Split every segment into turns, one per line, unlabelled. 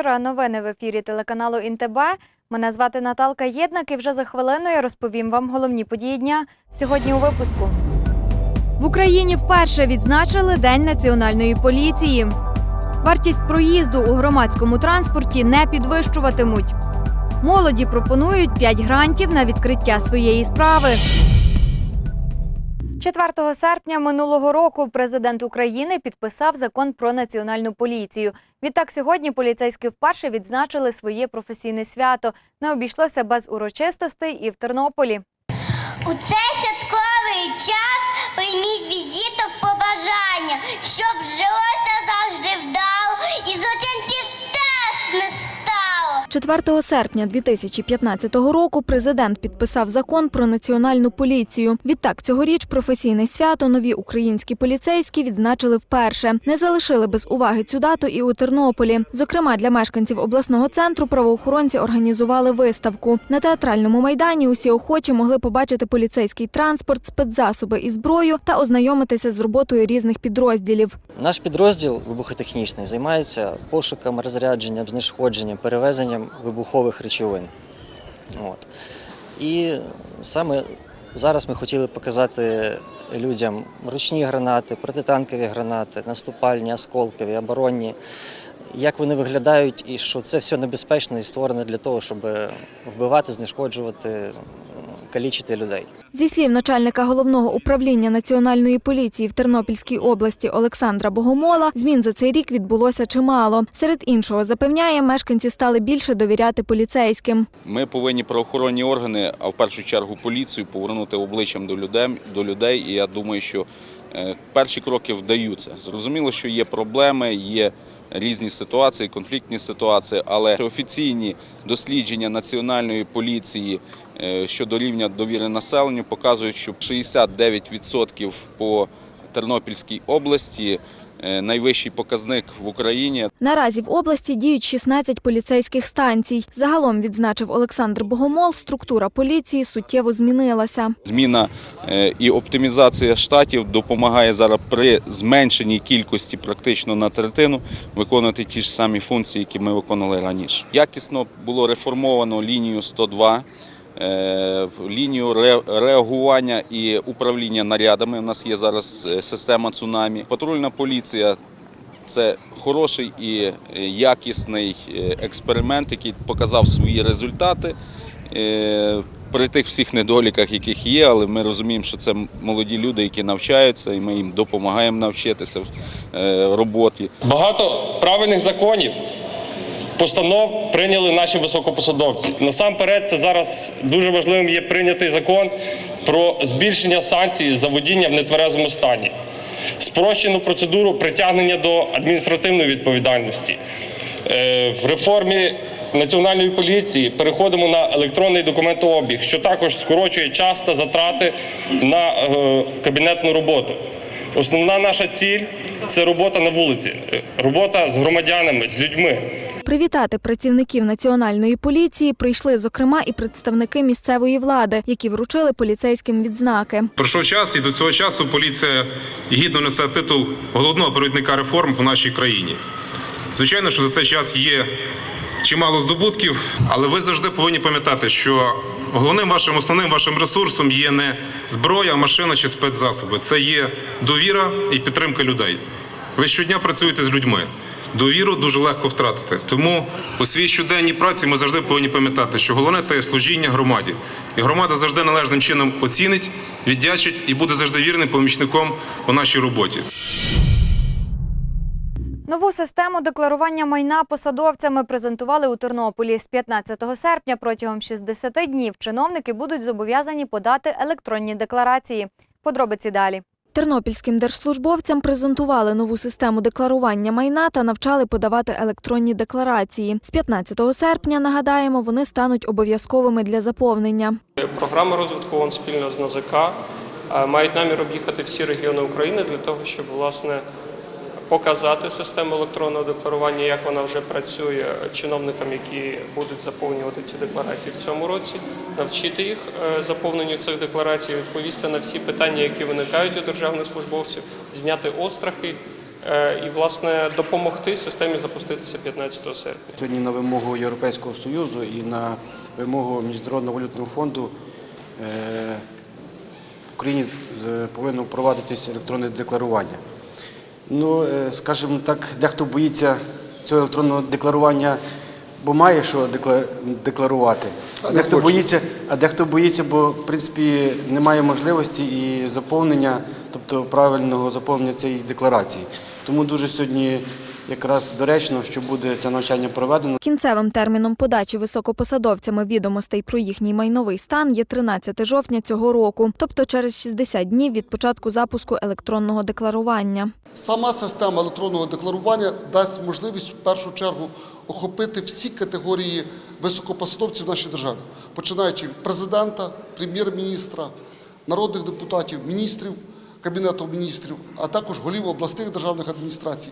Вечора. Новини в ефірі телеканалу ІНТБ. Мене звати Наталка Єднак і вже за хвилину я розповім вам головні події дня сьогодні у випуску. В Україні вперше відзначили День національної поліції. Вартість проїзду у громадському транспорті не підвищуватимуть. Молоді пропонують 5 грантів на відкриття своєї справи. 4 серпня минулого року президент України підписав закон про національну поліцію. Відтак сьогодні поліцейські вперше відзначили своє професійне свято. Не обійшлося без урочистостей і в Тернополі.
У цей святковий час прийміть від діток побажання, щоб жилося
4 серпня 2015 року президент підписав закон про національну поліцію. Відтак цьогоріч професійне свято нові українські поліцейські відзначили вперше. Не залишили без уваги цю дату і у Тернополі. Зокрема, для мешканців обласного центру правоохоронці організували виставку. На театральному майдані усі охочі могли побачити поліцейський транспорт, спецзасоби і зброю та ознайомитися з роботою різних підрозділів.
Наш підрозділ вибухотехнічний займається пошуком, розрядженням, знешкодженням, перевезенням вибухових речовин. От. І саме зараз ми хотіли показати людям ручні гранати, протитанкові гранати, наступальні, осколкові, оборонні, як вони виглядають, і що це все небезпечно і створене для того, щоб вбивати, знешкоджувати, калічити людей.
Зі слів начальника головного управління національної поліції в Тернопільській області Олександра Богомола, змін за цей рік відбулося чимало. Серед іншого запевняє, мешканці стали більше довіряти поліцейським.
Ми повинні правоохоронні органи, а в першу чергу поліцію, повернути обличчям до людей, до людей. І я думаю, що е, перші кроки вдаються. Зрозуміло, що є проблеми, є різні ситуації, конфліктні ситуації, але офіційні дослідження національної поліції щодо рівня довіри населенню показують, що 69% по Тернопільській області е, найвищий показник в Україні.
Наразі в області діють 16 поліцейських станцій. Загалом, відзначив Олександр Богомол, структура поліції суттєво змінилася.
Зміна е, і оптимізація штатів допомагає зараз при зменшеній кількості практично на третину виконувати ті ж самі функції, які ми виконували раніше. Якісно було реформовано лінію 102, е, лінію реагування і управління нарядами. У нас є зараз е, система цунамі. Патрульна поліція це хороший і е, якісний е, експеримент, який показав свої результати. Е, При тих всіх недоліках, яких є, але ми розуміємо, що це молоді люди, які навчаються, і ми їм допомагаємо навчитися в е, роботі.
Багато правильних законів, постанов прийняли наші високопосадовці. Насамперед, це зараз дуже важливим є прийнятий закон про збільшення санкцій за водіння в нетверезому стані, спрощену процедуру притягнення до адміністративної відповідальності. Е, В реформі національної поліції переходимо на електронний документообіг, що також скорочує час та затрати на е, кабінетну роботу. Основна наша ціль це робота на вулиці, робота з громадянами, з людьми.
Привітати працівників національної поліції прийшли, зокрема, і представники місцевої влади, які вручили поліцейським відзнаки.
Пройшов час, і до цього часу поліція гідно несе титул головного провідника реформ в нашій країні. Звичайно, що за цей час є чимало здобутків, але ви завжди повинні пам'ятати, що головним вашим основним вашим ресурсом є не зброя, машина чи спецзасоби. Це є довіра і підтримка людей. Ви щодня працюєте з людьми. Довіру дуже легко втратити. Тому у своїй щоденній праці ми завжди повинні пам'ятати, що головне це є служіння громаді. І громада завжди належним чином оцінить, віддячить і буде завжди вірним помічником у нашій роботі.
Нову систему декларування майна посадовцями презентували у Тернополі. З 15 серпня протягом 60 днів чиновники будуть зобов'язані подати електронні декларації. Подробиці далі. Тернопільським держслужбовцям презентували нову систему декларування майна та навчали подавати електронні декларації. З 15 серпня, нагадаємо, вони стануть обов'язковими для заповнення.
Програма розвитку ООН спільно з НАЗК е, мають намір об'їхати всі регіони України для того, щоб власне показати систему електронного декларування, як вона вже працює чиновникам, які будуть заповнювати ці декларації в цьому році, навчити їх е, заповненню цих декларацій, відповісти на всі питання, які виникають у державних службовців, зняти острахи е, і власне допомогти системі запуститися 15 серпня.
Сьогодні на вимогу Європейського Союзу і на вимогу Міжнародного валютного фонду в Україні е, повинно впровадитись електронне декларування. Ну, е, скажімо так, дехто боїться цього електронного декларування, бо має що декла- декларувати. А дехто боїться, а дехто боїться, бо в принципі немає можливості і заповнення, тобто правильного заповнення цієї декларації. Тому дуже сьогодні якраз доречно, що буде це навчання проведено.
Кінцевим терміном подачі високопосадовцями відомостей про їхній майновий стан є 13 жовтня цього року, тобто через 60 днів від початку запуску електронного декларування.
Сама система електронного декларування дасть можливість в першу чергу охопити всі категорії високопосадовців в нашій державі, починаючи від президента, прем'єр-міністра, народних депутатів, міністрів, кабінету міністрів, а також голів обласних державних адміністрацій,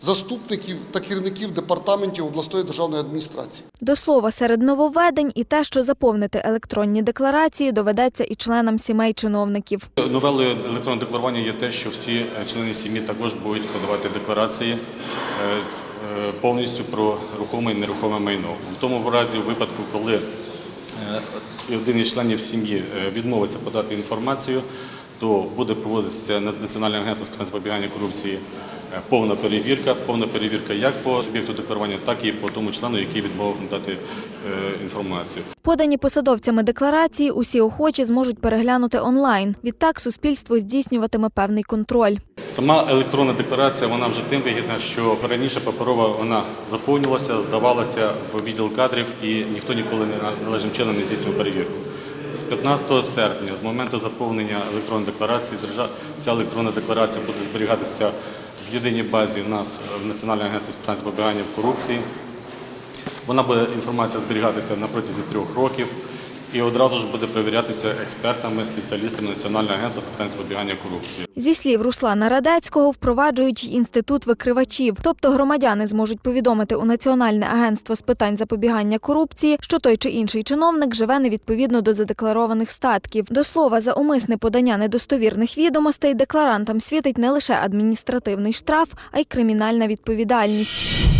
заступників та керівників департаментів обласної державної адміністрації.
До слова, серед нововведень і те, що заповнити електронні декларації доведеться і членам сімей чиновників.
Новелою електронного декларування є те, що всі е, члени сім'ї також будуть подавати декларації е, е, повністю про рухоме і нерухоме майно. В тому разі, у випадку, коли один із членів сім'ї відмовиться подати інформацію, то буде проводитися Національне агентство з питань запобігання корупції повна перевірка, повна перевірка як по суб'єкту декларування, так і по тому члену, який відмовив надати е, інформацію.
Подані посадовцями декларації усі охочі зможуть переглянути онлайн. Відтак суспільство здійснюватиме певний контроль.
Сама електронна декларація вона вже тим вигідна, що раніше паперова вона заповнювалася, здавалася в відділ кадрів і ніхто ніколи не належним чином не здійснював перевірку. З 15 серпня, з моменту заповнення електронної декларації, ця електронна декларація буде зберігатися в єдиній базі в нас в Національному агентстві з питань запобігання в корупції. Вона буде інформація зберігатися на протязі трьох років і одразу ж буде перевірятися експертами, спеціалістами Національного агентства з питань запобігання корупції.
Зі слів Руслана Радецького, впроваджують інститут викривачів, тобто громадяни зможуть повідомити у Національне агентство з питань запобігання корупції, що той чи інший чиновник живе невідповідно до задекларованих статків. До слова, за умисне подання недостовірних відомостей декларантам світить не лише адміністративний штраф, а й кримінальна відповідальність.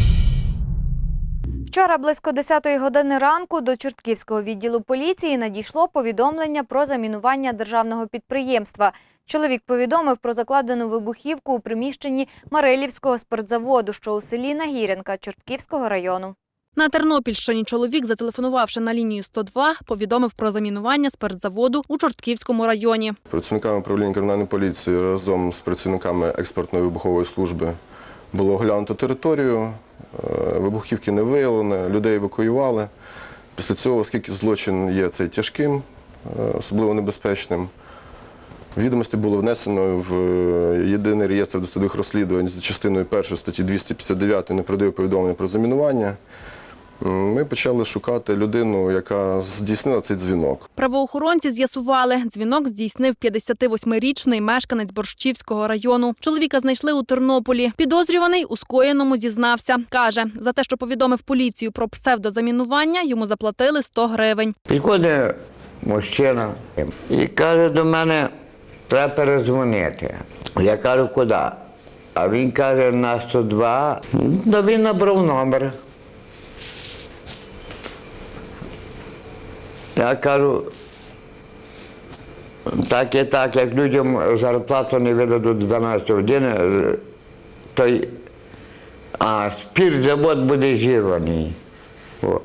Вчора близько 10-ї години ранку до Чортківського відділу поліції надійшло повідомлення про замінування державного підприємства. Чоловік повідомив про закладену вибухівку у приміщенні Марилівського спиртзаводу, що у селі Нагірянка Чортківського району.
На Тернопільщині чоловік, зателефонувавши на лінію 102, повідомив про замінування спиртзаводу у Чортківському районі.
Працівниками управління кримінальної поліції разом з працівниками експертної вибухової служби було оглянуто територію, е, вибухівки не виявлено, людей евакуювали. Після цього, оскільки злочин є цей тяжким, е, особливо небезпечним, відомості було внесено в е, єдиний реєстр досудових розслідувань за частиною 1 статті 259 неправдиве повідомлення про замінування. Ми почали шукати людину, яка здійснила цей дзвінок.
Правоохоронці з'ясували, дзвінок здійснив 58-річний мешканець Борщівського району. Чоловіка знайшли у Тернополі. Підозрюваний у скоєному зізнався. Каже, за те, що повідомив поліцію про псевдозамінування, йому заплатили 100 гривень.
Підходить мужчина і каже до мене, треба перезвонити. Я кажу, куди? А він каже, на 102. Ну, він набрав номер. Я кажу, так і так, як людям зарплату не видадуть 12 години, то й а спіртзавод буде зірваний. О.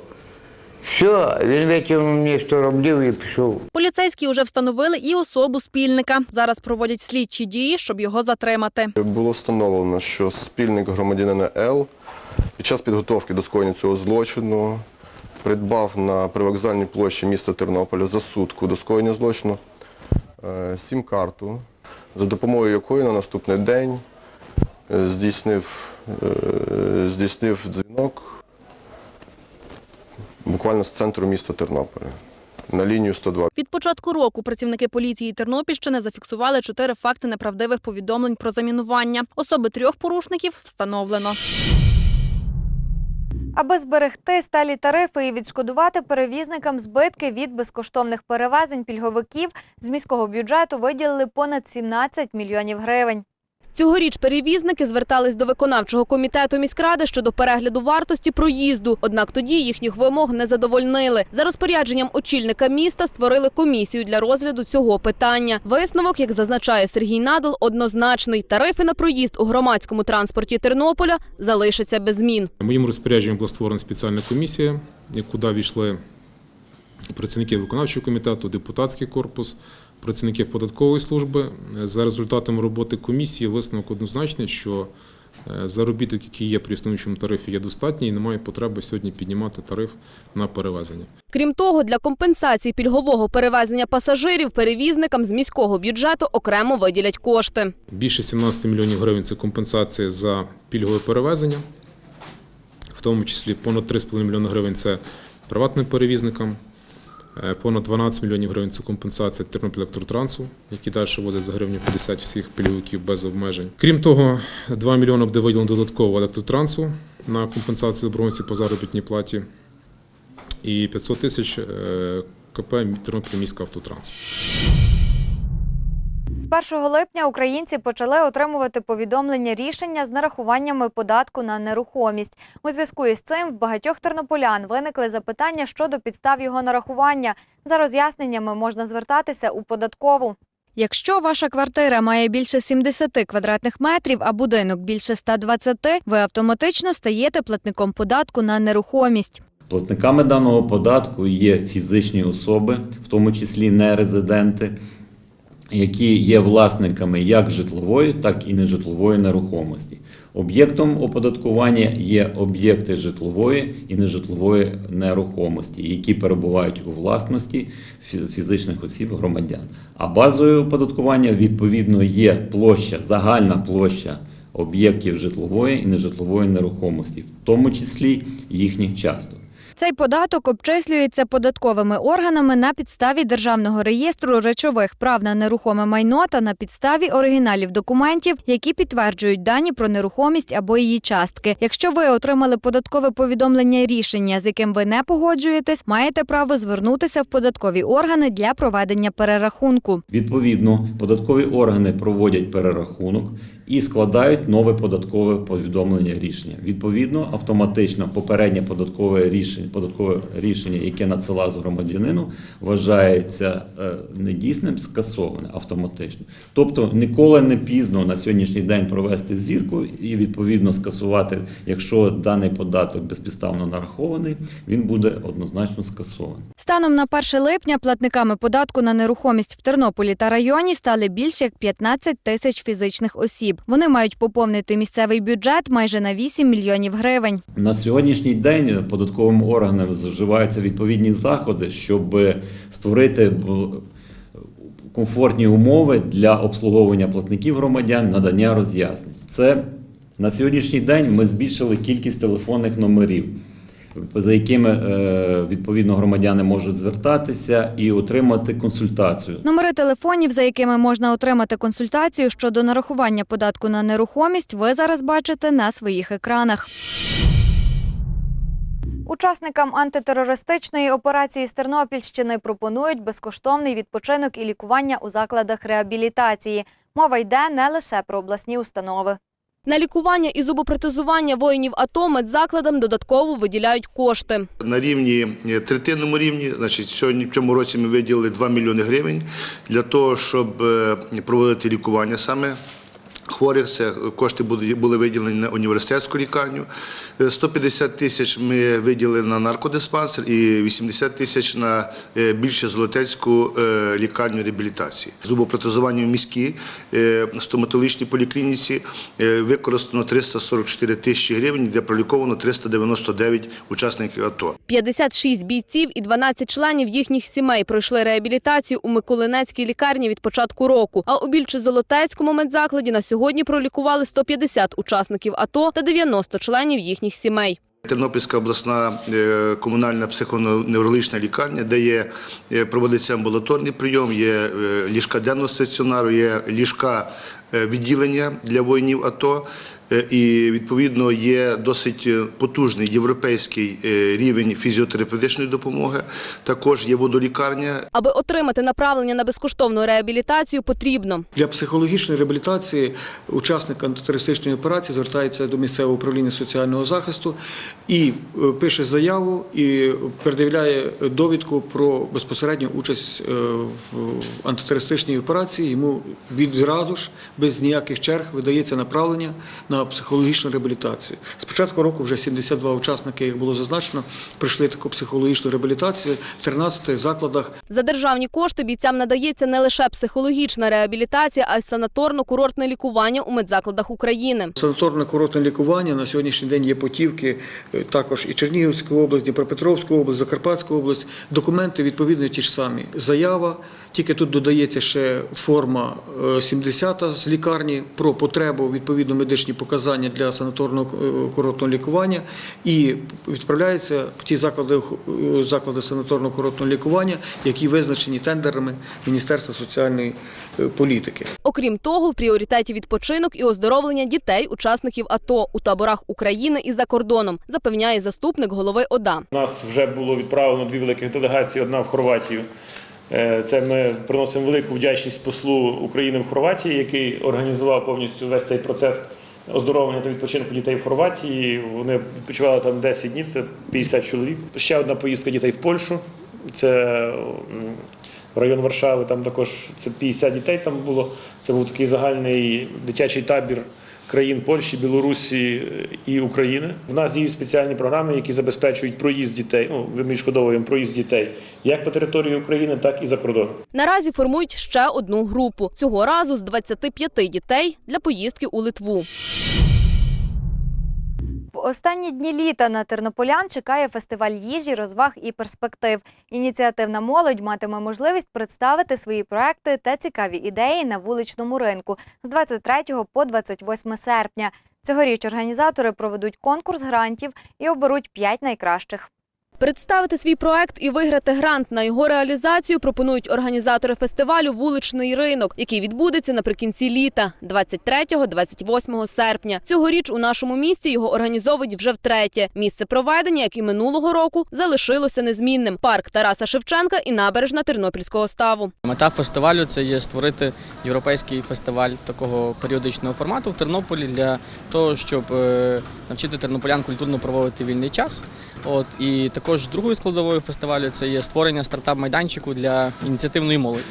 Все, він витягнув мені 100 рублів і пішов.
Поліцейські вже встановили і особу спільника. Зараз проводять слідчі дії, щоб його затримати.
Було встановлено, що спільник громадянина Л під час підготовки до скоєння цього злочину придбав на привокзальній площі міста Тернополя за сутку до скоєння злочину е, сім-карту, за допомогою якої на наступний день е, здійснив, е, здійснив дзвінок буквально з центру міста Тернополя на лінію 102.
Від початку року працівники поліції Тернопільщини зафіксували чотири факти неправдивих повідомлень про замінування. Особи трьох порушників встановлено.
Аби зберегти сталі тарифи і відшкодувати перевізникам збитки від безкоштовних перевезень пільговиків, з міського бюджету виділили понад 17 мільйонів гривень.
Цьогоріч перевізники звертались до виконавчого комітету міськради щодо перегляду вартості проїзду. Однак тоді їхніх вимог не задовольнили. За розпорядженням очільника міста створили комісію для розгляду цього питання. Висновок, як зазначає Сергій Надал, однозначний. Тарифи на проїзд у громадському транспорті Тернополя залишаться без змін.
Моїм розпорядженням була створена спеціальна комісія, куди війшли працівники виконавчого комітету, депутатський корпус, працівники податкової служби. За результатами роботи комісії висновок однозначний, що е, заробіток, який є при існуючому тарифі, є достатній і немає потреби сьогодні піднімати тариф на перевезення.
Крім того, для компенсації пільгового перевезення пасажирів перевізникам з міського бюджету окремо виділять кошти.
Більше 17 мільйонів гривень це компенсація за пільгове перевезення, в тому числі понад 3,5 мільйони гривень це приватним перевізникам, е, понад 12 мільйонів гривень це компенсація Тернопілектротрансу, які далі возять за гривню 50 всіх пільговиків без обмежень. Крім того, 2 мільйони буде виділено додатково електротрансу на компенсацію добровольців по заробітній платі і 500 тисяч е, КП Тернопіль міська автотранс.
З 1 липня українці почали отримувати повідомлення рішення з нарахуваннями податку на нерухомість. У зв'язку із цим в багатьох тернополян виникли запитання щодо підстав його нарахування. За роз'ясненнями можна звертатися у податкову. Якщо ваша квартира має більше 70 квадратних метрів, а будинок більше 120, ви автоматично стаєте платником податку на нерухомість.
Платниками даного податку є фізичні особи, в тому числі нерезиденти, які є власниками як житлової, так і нежитлової нерухомості. Об'єктом оподаткування є об'єкти житлової і нежитлової нерухомості, які перебувають у власності фізичних осіб громадян. А базою оподаткування відповідно є площа, загальна площа об'єктів житлової і нежитлової нерухомості, в тому числі їхніх часток.
Цей податок обчислюється податковими органами на підставі Державного реєстру речових прав на нерухоме майно та на підставі оригіналів документів, які підтверджують дані про нерухомість або її частки. Якщо ви отримали податкове повідомлення рішення, з яким ви не погоджуєтесь, маєте право звернутися в податкові органи для проведення перерахунку.
Відповідно, податкові органи проводять перерахунок і складають нове податкове повідомлення рішення. Відповідно, автоматично попереднє податкове рішення, податкове рішення, яке надсилав громадянину, вважається е, недійсним, скасоване автоматично. Тобто ніколи не пізно на сьогоднішній день провести звірку і відповідно скасувати, якщо даний податок безпідставно нарахований, він буде однозначно скасований.
Станом на 1 липня платниками податку на нерухомість в Тернополі та районі стали більше як 15 тисяч фізичних осіб. Вони мають поповнити місцевий бюджет майже на 8 мільйонів гривень.
На сьогоднішній день податковим органам вживаються відповідні заходи, щоб створити комфортні умови для обслуговування платників громадян, надання роз'яснень. Це на сьогоднішній день ми збільшили кількість телефонних номерів, за якими е, відповідно громадяни можуть звертатися і отримати консультацію.
Номери телефонів, за якими можна отримати консультацію щодо нарахування податку на нерухомість, ви зараз бачите на своїх екранах. Учасникам антитерористичної операції з Тернопільщини пропонують безкоштовний відпочинок і лікування у закладах реабілітації. Мова йде не лише про обласні установи.
На лікування і зубопротезування воїнів АТО медзакладам додатково виділяють кошти.
На рівні е, третинному рівні, значить, сьогодні в цьому році ми виділили 2 мільйони гривень для того, щоб е, проводити лікування саме. Хворих це кошти були, виділені на університетську лікарню. Е, 150 тисяч ми виділили на наркодиспансер і 80 тисяч на е, більше золотецьку е, лікарню реабілітації. Зубопротезування в міській е, стоматологічній поліклініці е, використано 344 тисячі гривень, де проліковано 399 учасників АТО.
56 бійців і 12 членів їхніх сімей пройшли реабілітацію у Миколинецькій лікарні від початку року. А у Більче-Золотецькому медзакладі на сьогодні пролікували 150 учасників АТО та 90 членів їхніх сімей.
Тернопільська обласна е, комунальна психоневрологічна лікарня, де є е, проводиться амбулаторний прийом, є е, ліжка денного стаціонару, є ліжка відділення для воїнів АТО. Е, І відповідно є досить е, потужний європейський е, рівень фізіотерапевтичної допомоги. Також є водолікарня,
Аби отримати направлення на безкоштовну реабілітацію, потрібно
Для психологічної реабілітації учасник антитерористичної операції звертається до місцевого управління соціального захисту і е, пише заяву і передивляє довідку про безпосередню участь е, в антитерористичній операції. Йому відразу ж без ніяких черг видається направлення на психологічну реабілітацію. З початку року вже 72 учасники, як було зазначено, пройшли таку психологічну реабілітацію в 13 закладах
за державні кошти бійцям надається не лише психологічна реабілітація, а й санаторно-курортне лікування у медзакладах України.
Санаторно-курортне лікування на сьогоднішній день є потівки е, також і Чернігівську область, Дніпропетровську область, Закарпатську область. Документи відповідно ті ж самі. Заява, тільки тут додається ще форма е, 70 з лікарні про потребу відповідно медичні показання для санаторно-курортного лікування і відправляється в ті заклади, е, заклади санаторно-курортного лікування, які визначені тендерами Міністерства соціальної е, політики.
Окрім того, в пріоритеті відпочинок і оздоровлення дітей, учасників АТО у таборах України і за кордоном, запевняє заступник голови ОДА.
У нас вже було відправлено дві великих делегації, одна в Хорватію. Е, Це ми приносимо велику вдячність послу України в Хорватії, який організував повністю весь цей процес оздоровлення та відпочинку дітей в Хорватії. Вони відпочивали там 10 днів, це 50 чоловік. Ще одна поїздка дітей в Польщу. Це район Варшави, там також це 50 дітей там було. Це був такий загальний дитячий табір країн Польщі, Білорусі і України. В нас є спеціальні програми, які забезпечують проїзд дітей. Ну, відшкодовуємо проїзд дітей як по території України, так і за кордоном.
Наразі формують ще одну групу. Цього разу з 25 дітей для поїздки у Литву.
Останні дні літа на тернополян чекає фестиваль їжі, розваг і перспектив. Ініціативна молодь матиме можливість представити свої проекти та цікаві ідеї на вуличному ринку з 23 по 28 серпня. Цьогоріч організатори проведуть конкурс грантів і оберуть 5 найкращих.
Представити свій проект і виграти грант на його реалізацію пропонують організатори фестивалю Вуличний ринок, який відбудеться наприкінці літа, 23-28 серпня. Цьогоріч у нашому місті його організовують вже втретє. Місце проведення, як і минулого року, залишилося незмінним: парк Тараса Шевченка і набережна Тернопільського ставу.
Мета фестивалю це є створити європейський фестиваль такого періодичного формату в Тернополі для того, щоб е, навчити тернополян культурно проводити вільний час. От і також другою складовою фестивалю це є створення стартап-майданчику для ініціативної молоді.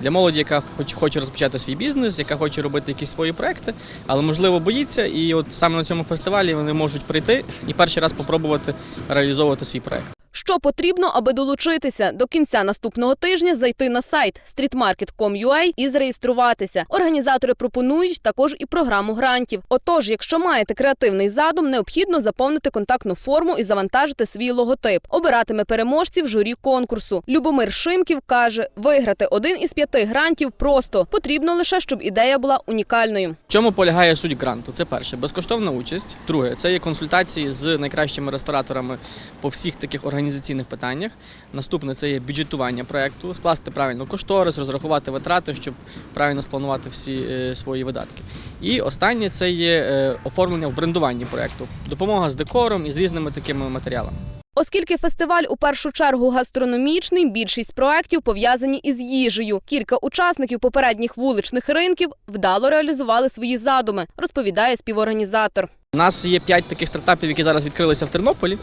Для молоді, яка хоч хоче розпочати свій бізнес, яка хоче робити якісь свої проекти, але можливо боїться. І от саме на цьому фестивалі вони можуть прийти і перший раз спробувати реалізовувати свій проект.
Що потрібно, аби долучитися до кінця наступного тижня, зайти на сайт streetmarket.com.ua і зареєструватися. Організатори пропонують також і програму грантів. Отож, якщо маєте креативний задум, необхідно заповнити контактну форму і завантажити свій логотип. Обиратиме переможців журі конкурсу. Любомир Шимків каже, виграти один із п'яти грантів просто потрібно лише, щоб ідея була унікальною.
В чому полягає суть гранту? Це перше безкоштовна участь. Друге, це є консультації з найкращими рестораторами по всіх таких організаційних питаннях. Наступне це є бюджетування проекту, скласти правильно кошторис, розрахувати витрати, щоб правильно спланувати всі е, свої видатки. І останнє це є е, оформлення в брендуванні проекту, допомога з декором і з різними такими матеріалами.
Оскільки фестиваль у першу чергу гастрономічний, більшість проєктів пов'язані із їжею. Кілька учасників попередніх вуличних ринків вдало реалізували свої задуми, розповідає співорганізатор.
У нас є п'ять таких стартапів, які зараз відкрилися в Тернополі.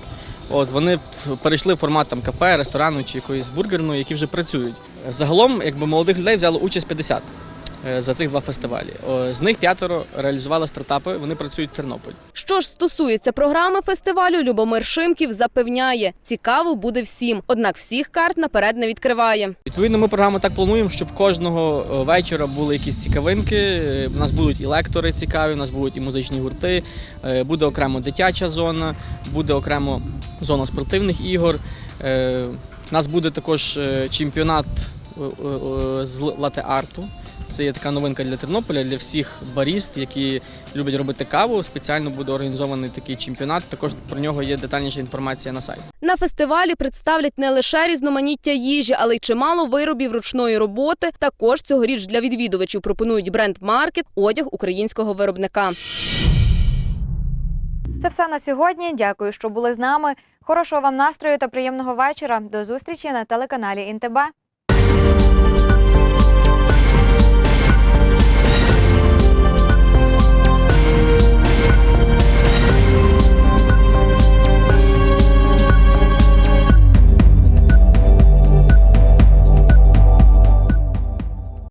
От вони перейшли в формат там кафе, ресторану чи якоїсь бургерної, які вже працюють. Загалом, якби молодих людей взяло участь 50 е, за цих два фестивалі. З них п'ятеро реалізували стартапи. Вони працюють в Тернополі.
Що ж стосується програми фестивалю, Любомир Шимків запевняє, цікаво буде всім. Однак всіх карт наперед не відкриває.
Відповідно, ми програму так плануємо, щоб кожного е, вечора були якісь цікавинки. Е, У нас будуть і лектори цікаві, у нас будуть і музичні гурти, е, буде окремо дитяча зона, буде окремо зона спортивних ігор. Е, У нас буде також е, чемпіонат е, е, з лате-арту. Це є така новинка для Тернополя, для всіх баріст, які люблять робити каву. Спеціально буде організований такий чемпіонат. Також про нього є детальніша інформація на сайті.
На фестивалі представлять не лише різноманіття їжі, але й чимало виробів ручної роботи. Також цьогоріч для відвідувачів пропонують бренд-маркет, одяг українського виробника.
Це все на сьогодні. Дякую, що були з нами. Хорошого вам настрою та приємного вечора. До зустрічі на телеканалі Інтебе.